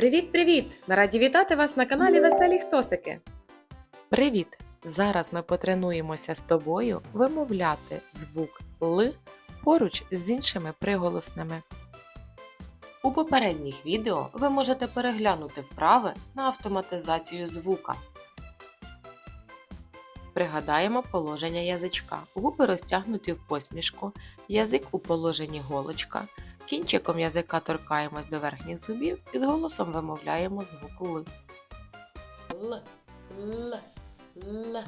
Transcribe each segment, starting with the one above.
Привіт-привіт! Ми раді вітати вас на каналі Веселі Хтосики. Привіт! Зараз ми потренуємося з тобою вимовляти звук Л поруч з іншими приголосними. У попередніх відео ви можете переглянути вправи на автоматизацію звука. Пригадаємо положення язичка. Губи розтягнуті в посмішку, язик у положенні голочка. Кінчиком язика торкаємось до верхніх зубів і з голосом вимовляємо звук Л. Л. Л. Л.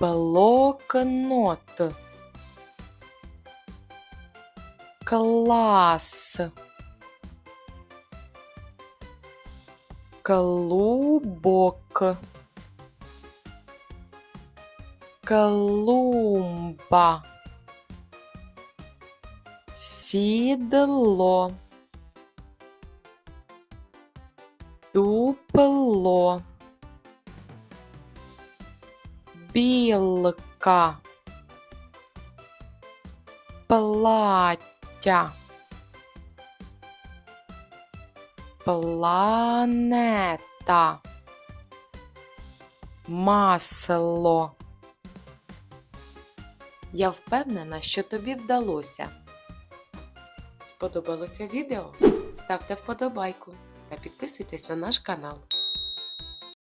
Блокнот. Клас. Клубок. Клумба. Сідло. Дупло. Білка. Плаття. Планета. Масло. Я впевнена, що тобі вдалося. Сподобалося відео? Ставте вподобайку та підписуйтесь на наш канал.